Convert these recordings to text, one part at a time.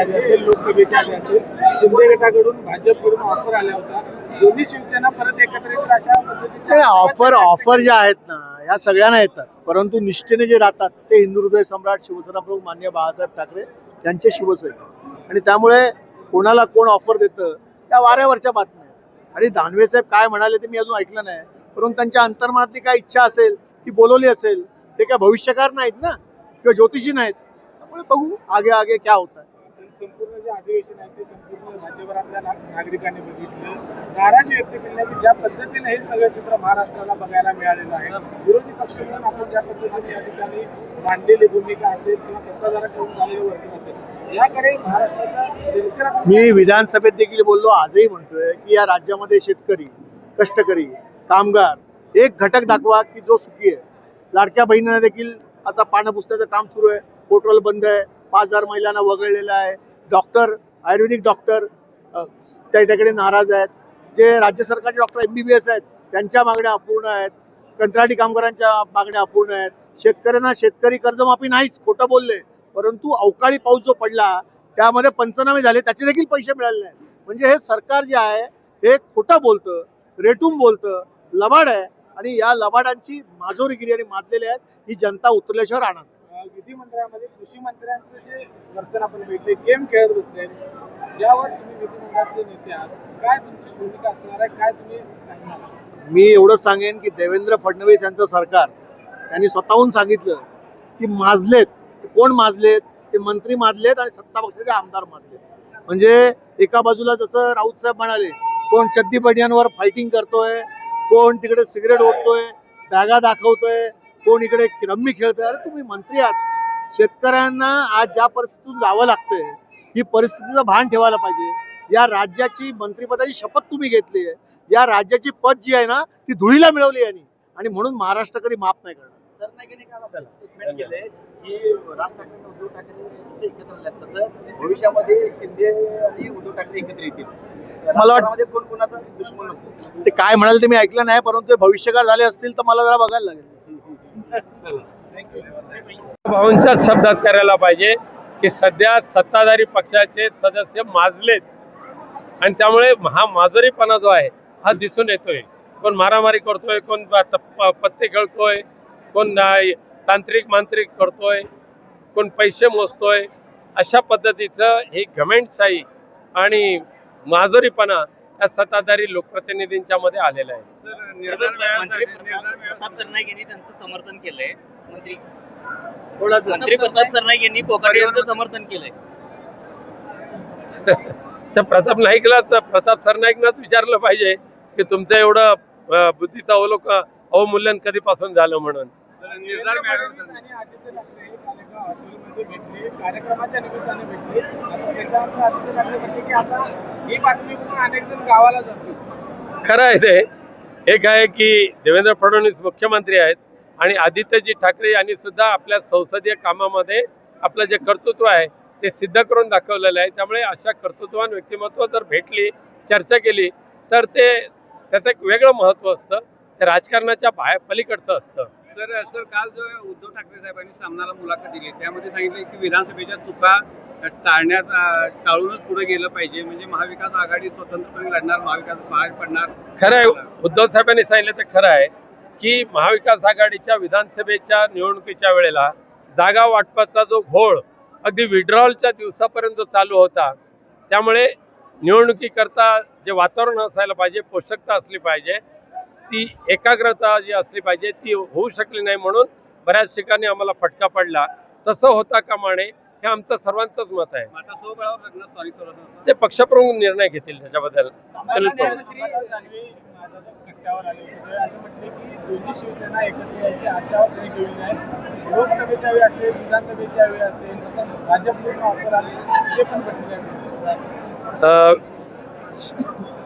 आली असेल लोकसभेची आली असेल शिंदे गटाकडून भाजपकडून ऑफर आल्या होत्या. दोन्ही शिवसेना परत एकत्र येतील अशा पद्धतीच्या ऑफर ऑफर ज्या आहेत ना या सगळ्यांना येतात. परंतु निष्ठेने जे राहतात ते हिंदू हृदय सम्राट शिवसेना प्रमुख मान्य बाळासाहेब ठाकरे यांचे शिवसैनिक. आणि त्यामुळे कोणाला कोण ऑफर देतं त्या वाऱ्यावरच्या बातम्या. आणि दानवे साहेब काय म्हणाले ते मी अजून ऐकलं नाही. परंतु त्यांच्या अंतर्मनातली काय इच्छा असेल ती बोलवली असेल ते काय भविष्यकार नाहीत ना? किंवा ज्योतिषी नाहीत? त्यामुळे बघू आगे आगे क्या होत आहे संपूर्ण जे अधिवेशन आहे ते संपूर्ण राज्यभरातल्या नागरिकांनी बघितलं. नाराज व्यक्त केली की ज्या पद्धतीने हे सगळं चित्र महाराष्ट्राला बघायला मिळालेलं आहे. विरोधी पक्ष म्हणून आपण ज्या पद्धतीने या ठिकाणी मांडलेली भूमिका असेल किंवा सत्ताधाराकडून झालेलं वर्तन असेल याकडे महाराष्ट्राचा जनतेला मी विधानसभेत देखील बोललो आजही म्हणतोय की या राज्यामध्ये शेतकरी कष्टकरी कामगार एक घटक दाखवा की जो सुखी आहे. लाडक्या बहिणींना देखील आता पानं काम सुरू आहे पोर्टल बंद आहे पाच हजार महिलांना वगळलेलं आहे. डॉक्टर आयुर्वेदिक डॉक्टर त्याच्याकडे त्या ठिकाणी नाराज आहेत. जे राज्य सरकारचे doctor M B B S आहेत त्यांच्या मागण्या अपूर्ण आहेत. कंत्राटी कामगारांच्या मागण्या अपूर्ण आहेत. शेतकऱ्यांना शेतकरी कर्जमाफी नाहीच खोटं बोलले. परंतु अवकाळी पाऊस जो पडला त्यामध्ये पंचनामे झाले त्याचे देखील पैसे मिळाले नाही म्हणजे हे सरकार जे आहे हे खोटं बोलतं रेटून बोलतं लबाड आहे. आणि या लबाडांची माजोरीगिरी आणि माजलेली आहेत ही जनता उतरल्याशिवाय राहणार आहे विधिमंडळामध्ये कृषी मंत्र्यांचं जे वर्तन आपण बघितले गेम खेळत बसले यावर तुम्ही विधिमंडळातले नेते आहात. काय तुमची भूमिका असणार आहे? काय तुम्ही सांगणार मी एवढंच सांगेन की देवेंद्र फडणवीस यांचं सरकार त्यांनी स्वतःहून सांगितलं की माजलेत. कोण माजलेत? ते मंत्री माजलेत आणि सत्ता पक्षाचे आमदार माजलेत. म्हणजे एका बाजूला जसं राऊत साहेब म्हणाले कोण चद्दी बनियांवर फायटिंग करतोय कोण तिकडे सिगरेट ओढतोय बॅगा दाखवतोय कोण इकडे रम्मी खेळतोय अरे तुम्ही मंत्री आहात. शेतकऱ्यांना आज ज्या परिस्थितीतून जावं लागतंय ही परिस्थितीचं भान ठेवायला पाहिजे. या राज्याची मंत्रिपदाची शपथ तुम्ही घेतली आहे. या राज्याची पद जी आहे ना ती धुळीला मिळवली यांनी आणि म्हणून महाराष्ट्र कधी माफ नाही करणार. भविष्यामध्ये शिंदे आणि उद्धव ठाकरे एकत्र येतील. मला दुश्मन ते काय म्हणाले ते मी ऐकलं नाही परंतु भविष्यकाळ झाले असतील तर मला जरा बघायला लागेल. भाऊंच्याच शब्दात करायला पाहिजे की सध्या सत्ताधारी पक्षाचे सदस्य माजलेत. आणि त्यामुळे हा माजरीपणा जो आहे हा दिसून येतोय. कोण मारामारी करतोय कोण पत्ते खेळतोय कोण तांत्रिक मांत्रिक करतोय कोण पैसे मोजतोय अशा पद्धतीचं ही घमेंटशाही आणि माजरीपणा या सत्ताधारी लोकप्रतिनिधींच्या मध्ये आलेला आहे. समर्थन केलंय. मंत्री मंत्री प्रताप सरनाईक यांनी कोकाटे यांचं समर्थन केलंय. तर प्रताप नाईकलाच प्रताप सरनाईकनाच विचारलं पाहिजे की तुमचं एवढं बुद्धीचं अवलोकन अवमूल्यन कधीपासून झालं म्हणून? देवेंद्र फडणवीस आणि आदित्य ठाकरे काल एका हॉटेलमध्ये भेटले कार्यक्रमाच्या निमित्ताने भेटले आता त्याच्यानंतर आदित्य ठाकरे म्हटले की आता ही बातमी बघून अनेक जण गावाला जातील खरं आहे ते. एक आहे की देवेंद्र फडणवीस मुख्यमंत्री आहेत. आणि आदित्यजी ठाकरे यांनी सुद्धा आपल्या संसदीय कामामध्ये आपलं जे कर्तृत्व आहे ते सिद्ध करून दाखवलेलं आहे. त्यामुळे अशा कर्तृत्ववान व्यक्तिमत्व जर भेटली चर्चा केली तर ते त्याचं एक वेगळं महत्त्व असतं. ते राजकारणाच्या बाहेर पलीकडचं असतं. सर सर काल जो उद्धव ठाकरे साहेबांनी सामनाला मुलाखत दिली त्यामध्ये सांगितलं की विधानसभेच्या चुका टाळण्यात टाळूनच पुढे गेलं पाहिजे. म्हणजे महाविकास आघाडी स्वतंत्रपणे लढणार महाविकास बाहेर पडणार. खरं आहे उद्धव साहेबांनी सांगितलं ते खरं आहे. की महाविकास आघाडीच्या विधानसभेच्या निवडणुकीच्या वेळेला जागा वाटपाचा जो घोळ अगदी विड्रॉलच्या दिवसापर्यंत जो चालू होता त्यामुळे निवडणुकीकरता जे वातावरण असायला पाहिजे पोषकता असली पाहिजे ती एकाग्रता जी असली पाहिजे ती होऊ शकली नाही म्हणून बऱ्याच ठिकाणी आम्हाला फटका पडला. तसं होता कामाने हे आमचं सर्वांचंच मत आहे. ते पक्षप्रमुख निर्णय घेतील त्याच्याबद्दल. सलील लोकसभेच्या वेळी असेल विधानसभेच्या वेळी असेल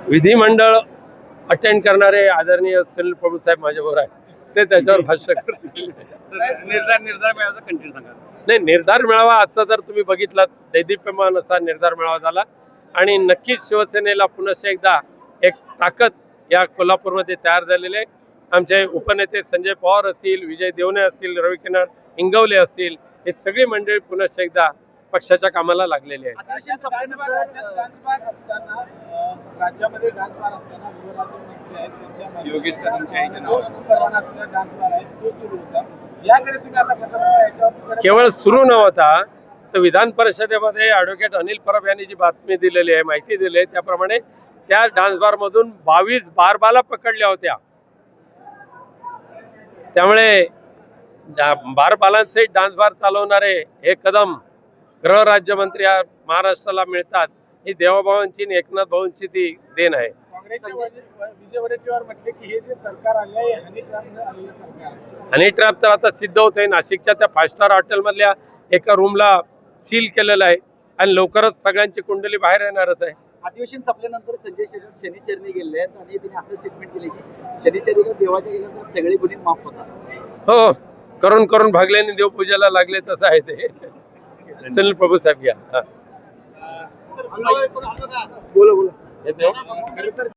विधिमंडळ अटेंड करणारे आदरणीय सुनील प्रभू साहेब माझ्याबरोबर आहे ते त्याच्यावर भाष्य करतील. निर्धार निर्धार मिळायचा कंटेंट सांगा. नाही निर्धार मेळावा आजचा जर तुम्ही बघितलात दैदिप्यमान असा निर्धार मेळावा झाला. आणि नक्कीच शिवसेनेला पुनश्च एकदा एक ताकद या कोल्हापूरमध्ये तयार झालेले आहे. आमचे उपनेते संजय पवार असतील विजय देवणे असतील रविकिरण इंगवले असतील हे सगळी मंडळी पुनश्च एकदा पक्षाच्या कामाला लागलेली आहे राज्यामध्ये होता केवळ सुरू नव्हता तर विधान परिषदेमध्ये ॲडव्होकेट अनिल परब यांनी जी बातमी दिलेली आहे माहिती दिली आहे त्याप्रमाणे त्या डान्स बारमधून बावीस बारबाला पकडल्या होत्या. त्यामुळे बारबालांसहित बारबालांचे डान्स बार चालवणारे हे कदम गृहराज्यमंत्री राज्यमंत्री महाराष्ट्राला मिळतात ही देवाभावांची आणि एकनाथ भाऊंची ती देण आहे. काँग्रेसचे वडील- विजय वडेट्टीवार म्हटले की हे जे सरकार आले आहे हनी ट्रॅप तर आता सिद्ध होत आहे. नाशिकच्या त्या फाय स्टार हॉटेलमधल्या एका रूमला सील केलेलं आहे. आणि लवकरच सगळ्यांची कुंडली बाहेर येणारच आहे. अधिवेशन संपल्यानंतर संजय शनिचरणी गेले आहेत आणि त्यांनी असं स्टेटमेंट केले की शनिचरीला देवाच्या गेल्या तर सगळे गुन्हे माफ होतात. हो करून करून भागल्याने देवपूजेला लागले तसं आहे ते. सुनील प्रभू साहेब घ्या. हा. बोला बोला. हे देव खरं तर